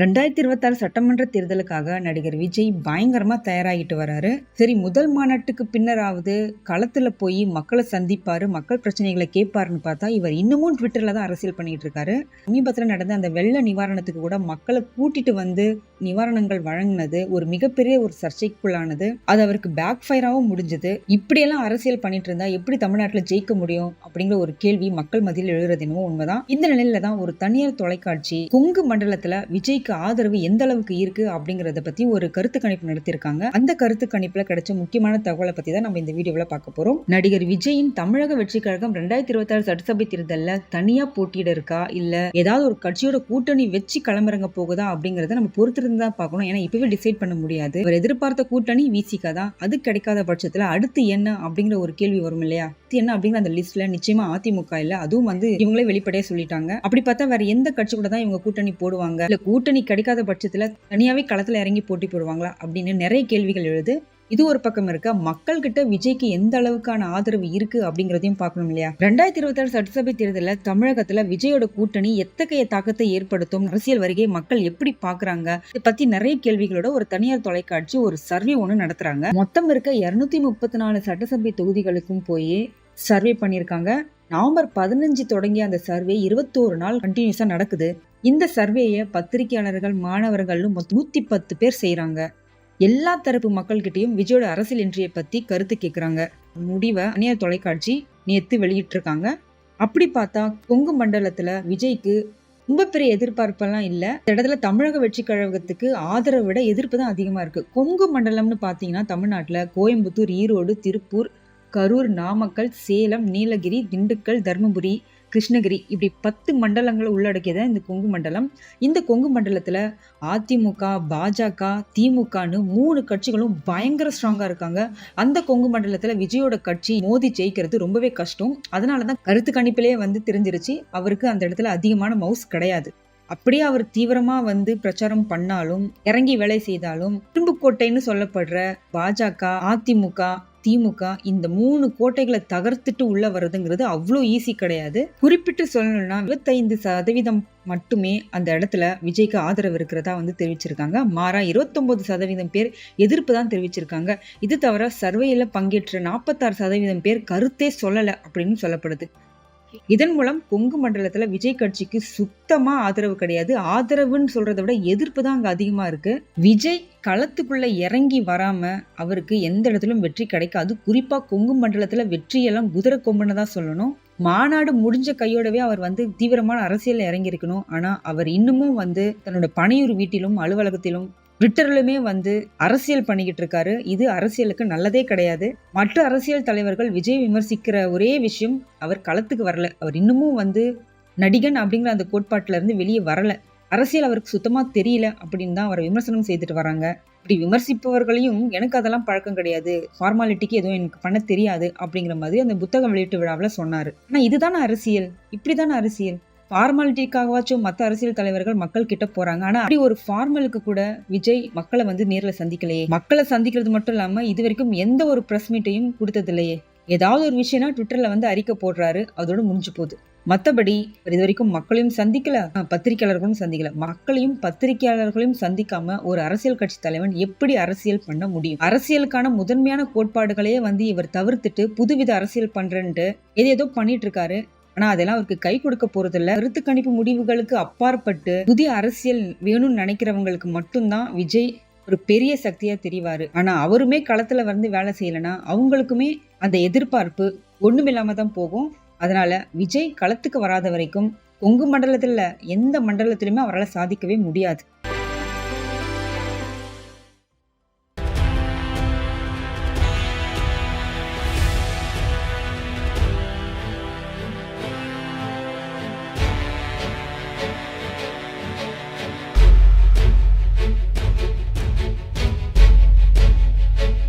ரெண்டாயிரத்தி இருபத்தாறு சட்டமன்ற தேர்தலுக்காக நடிகர் விஜய் பயங்கரமாக தயாராகிட்டு வராரு. சரி முதல் மாநாட்டுக்கு பின்னராவது களத்தில் போய் மக்களை சந்திப்பார் மக்கள் பிரச்சனைகளை கேட்பாருன்னு பார்த்தா இவர் இன்னமும் ட்விட்டரில் தான் அரசியல் பண்ணிட்டு இருக்காரு. சமீபத்தில் நடந்த அந்த வெள்ள நிவாரணத்துக்கு கூட மக்களை கூட்டிட்டு வந்து நிவாரணங்கள் வழங்கினது ஒரு மிகப்பெரிய ஒரு சர்ச்சைக்குள்ளானது. அது அவருக்கு பேக் ஃபயராகவும் முடிஞ்சது. இப்படியெல்லாம் அரசியல் பண்ணிட்டு இருந்தா எப்படி தமிழ்நாட்டில் ஜெயிக்க முடியும் அப்படிங்கிற ஒரு கேள்வி மக்கள் மத்தியில் எழுகிறது என்னவோ உண்மைதான். இந்த நிலையில தான் ஒரு தனியார் தொலைக்காட்சி கொங்கு மண்டலத்தில் விஜய்க்கு ஆதரவு எந்த அளவுக்கு இருக்கு அப்படிங்கறத பத்தி ஒரு கருத்து கணிப்பு நடத்தியிருக்காங்க. அந்த கருத்து கணிப்புல கிடைச்ச முக்கியமான தகவலை பத்தி தான் நம்ம இந்த வீடியோல பார்க்க போறோம். நடிகர் விஜயின் தமிழக வெற்றி கழகம் ரெண்டாயிரத்தி இருபத்தி ஆறு சட்டசபை தேர்தலில் தனியா போட்டியிட இருக்கா இல்ல ஏதாவது ஒரு கட்சியோட கூட்டணி வச்சு களமிறங்க போகுதா? அப்படிங்கறத நம்ம பொறுத்திருந்து தான் பார்க்கணும். ஏன்னா இப்பவே டிசைட் பண்ண முடியாது. இவர் எதிர்பார்த்த கூட்டணி விசிகா தான்? அது கிடைக்காத பட்சத்துல அடுத்து என்ன? அப்படிங்கிற ஒரு கேள்வி வரும் இல்லையா? அடுத்து என்ன அப்படிங்கிற அந்த லிஸ்ட்ல நிச்சயமா அதிமுக இல்ல. அதுவும் வந்து இவங்களே வெளிப்படையா சொல்லிட்டாங்க. அப்படி பார்த்தா வேற எந்த கட்சி கூட தான் இவங்க கூட்டணி போடுவாங்க? இல்ல கூட்டணி கிடைக்காத பட்சத்துல தனியாவே களத்துல இறங்கி போட்டி போடுவாங்களா அப்படின்னு நிறைய கேள்விகள் எழுது. இது ஒரு பக்கம் இருக்க மக்கள் கிட்ட விஜய்க்கு எந்த அளவுக்கான ஆதரவு இருக்கு அப்படிங்கறதையும் பார்க்கணும் இல்லையா? ரெண்டாயிரத்தி இருபத்தி ஆறு சட்டசபை தேர்தலில் தமிழகத்துல விஜயோட கூட்டணி எத்தகைய தாக்கத்தை ஏற்படுத்தும்? அரசியல் வருகை மக்கள் எப்படி பாக்குறாங்க இதை பத்தி நிறைய கேள்விகளோட ஒரு தனியார் தொலைக்காட்சி ஒரு சர்வே ஒன்று நடத்துறாங்க. மொத்தம் இருக்க இருநூத்தி முப்பத்தி நாலு சட்டசபை தொகுதிகளுக்கும் போய் சர்வே பண்ணியிருக்காங்க. நவம்பர் பதினஞ்சு தொடங்கிய அந்த சர்வே இருபத்தோரு நாள் கண்டினியூஸா நடக்குது. இந்த சர்வேயை பத்திரிகையாளர்கள் மாணவர்கள்னு மொத்தம் நூற்றி பத்து பேர் செய்கிறாங்க எல்லா தரப்பு மக்கள்கிட்டையும் விஜயோட அரசியல் இன்றியை பற்றி கருத்து கேட்குறாங்க முடிவை அந்நிய தொலைக்காட்சி நேற்று வெளியிட்டிருக்காங்க. அப்படி பார்த்தா கொங்கு மண்டலத்தில் விஜய்க்கு ரொம்ப பெரிய எதிர்பார்ப்பெல்லாம் இல்லை. இந்த இடத்துல தமிழக வெற்றி கழகத்துக்கு ஆதரவை விட எதிர்ப்பு தான் அதிகமாக இருக்குது கொங்கு மண்டலம்னு பார்த்தீங்கன்னா தமிழ்நாட்டில் கோயம்புத்தூர் ஈரோடு திருப்பூர் கரூர் நாமக்கல் சேலம் நீலகிரி திண்டுக்கல் தருமபுரி கிருஷ்ணகிரி இப்படி பத்து மண்டலங்களை உள்ளடக்கியதான் இந்த கொங்கு மண்டலம். இந்த கொங்கு மண்டலத்தில் அதிமுக பாஜக திமுகன்னு மூணு கட்சிகளும் பயங்கர ஸ்ட்ராங்காக இருக்காங்க. அந்த கொங்கு மண்டலத்தில் விஜயோட கட்சி மோதி ஜெயிக்கிறது ரொம்பவே கஷ்டம். அதனால தான் கருத்து கணிப்பிலே வந்து தெரிஞ்சிருச்சு. அவருக்கு அந்த இடத்துல அதிகமான மவுஸ் கிடையாது. அப்படியே அவர் தீவிரமாக வந்து பிரச்சாரம் பண்ணாலும் இறங்கி வேலை செய்தாலும் திரும்புக்கோட்டைன்னு சொல்லப்படுற பாஜக அதிமுக திமுக இந்த மூணு கோட்டைகளை தகர்த்துட்டு உள்ள வர்றதுங்கிறது அவ்வளோ ஈஸி கிடையாது. குறிப்பிட்டு சொல்லணும்னா இருபத்தைந்து சதவீதம் மட்டுமே அந்த இடத்துல விஜய்க்கு ஆதரவு இருக்கிறதா வந்து தெரிவிச்சிருக்காங்க. மாறா இருபத்தொன்பது சதவீதம் பேர் எதிர்ப்பு தான் தெரிவிச்சிருக்காங்க. இது தவிர சர்வேயில் பங்கேற்ற நாற்பத்தாறு சதவீதம் பேர் கருத்தே சொல்லலை அப்படின்னு சொல்லப்படுது. இதன் மூலம் கொங்கு மண்டலத்தில் விஜய் கட்சிக்கு சுத்தமாக ஆதரவு கிடையாது. ஆதரவுன்னு சொல்கிறத விட எதிர்ப்பு தான் அங்கே அதிகமாக இருக்குது விஜய் களத்துக்குள்ளே இறங்கி வராமல் அவருக்கு எந்த இடத்துலையும் வெற்றி கிடைக்காது. குறிப்பாக கொங்கு மண்டலத்தில் வெற்றியெல்லாம் குதிரை கொம்புன்னு தான் சொல்லணும். மாநாடு முடிஞ்ச கையோடவே அவர் வந்து தீவிரமான அரசியலில் இறங்கியிருக்கணும். ஆனால் அவர் இன்னமும் வந்து தன்னோட பனையூர் வீட்டிலும் அலுவலகத்திலும் ட்விட்டர்லுமே வந்து அரசியல் பண்ணிக்கிட்டு இருக்காரு. இது அரசியலுக்கு நல்லதே கிடையாது. மற்ற அரசியல் தலைவர்கள் விஜய் விமர்சிக்கிற ஒரே விஷயம் அவர் களத்துக்கு வரல. அவர் இன்னமும் வந்து நடிகன் அப்படிங்கிற அந்த கோட்பாட்டில இருந்து வெளியே வரல. அரசியல் அவருக்கு சுத்தமா தெரியல அப்படின்னு தான் அவரை விமர்சனம் செய்துட்டு வராங்க. இப்படி விமர்சிப்பவர்களையும் எனக்கு அதெல்லாம் பழக்கம் கிடையாது. ஃபார்மாலிட்டிக்கு எதுவும் எனக்கு பண்ண தெரியாது அப்படிங்கிற மாதிரி அந்த புத்தகம் வெளியீட்டு விழாவில் சொன்னார். ஆனால் இதுதானே அரசியல்? இப்படிதானே அரசியல்? ஃபார்மாலிட்டிக்காகவாச்சும் மற்ற அரசியல் தலைவர்கள் மக்கள் கிட்ட போறாங்க. ஆனா அப்படி ஒரு ஃபார்மலுக்கு கூட விஜய் மக்களை வந்து நேரில் சந்திக்கலையே. மக்களை சந்திக்கிறது மட்டும் இல்லாம இது வரைக்கும் எந்த ஒரு ப்ரெஸ் மீட்டையும் கொடுத்தது இல்லையே ஏதாவது ஒரு விஷயம்னா ட்விட்டர்ல வந்து அறிக்கை போடுறாரு. அதோட முடிஞ்சு போகுது. மற்றபடி இது வரைக்கும் மக்களையும் சந்திக்கல. பத்திரிகையாளர்களும் சந்திக்கல. மக்களையும் பத்திரிகையாளர்களையும் சந்திக்காம ஒரு அரசியல் கட்சி தலைவன் எப்படி அரசியல் பண்ண முடியும்? அரசியலுக்கான முதன்மையான கோட்பாடுகளையே வந்து இவர் தவிர்த்துட்டு புதுவித அரசியல் பண்றேன்ட்டு எது ஏதோ பண்ணிட்டு இருக்காரு. ஆனா அதெல்லாம் அவருக்கு கை கொடுக்க போறதில்ல. கருத்து கணிப்பு முடிவுகளுக்கு அப்பாற்பட்டு புதிய அரசியல் வேணும்னு நினைக்கிறவங்களுக்கு மட்டும்தான் விஜய் ஒரு பெரிய சக்தியா தெரிவாரு. ஆனா அவருமே களத்துல வந்து வேலை செய்யலைன்னா அவங்களுக்குமே அந்த எதிர்பார்ப்பு ஒண்ணுமில்லாம தான் போகும். அதனால விஜய் களத்துக்கு வராத வரைக்கும் கொங்கு மண்டலத்துல எந்த மண்டலத்திலுமே அவரால் சாதிக்கவே முடியாது.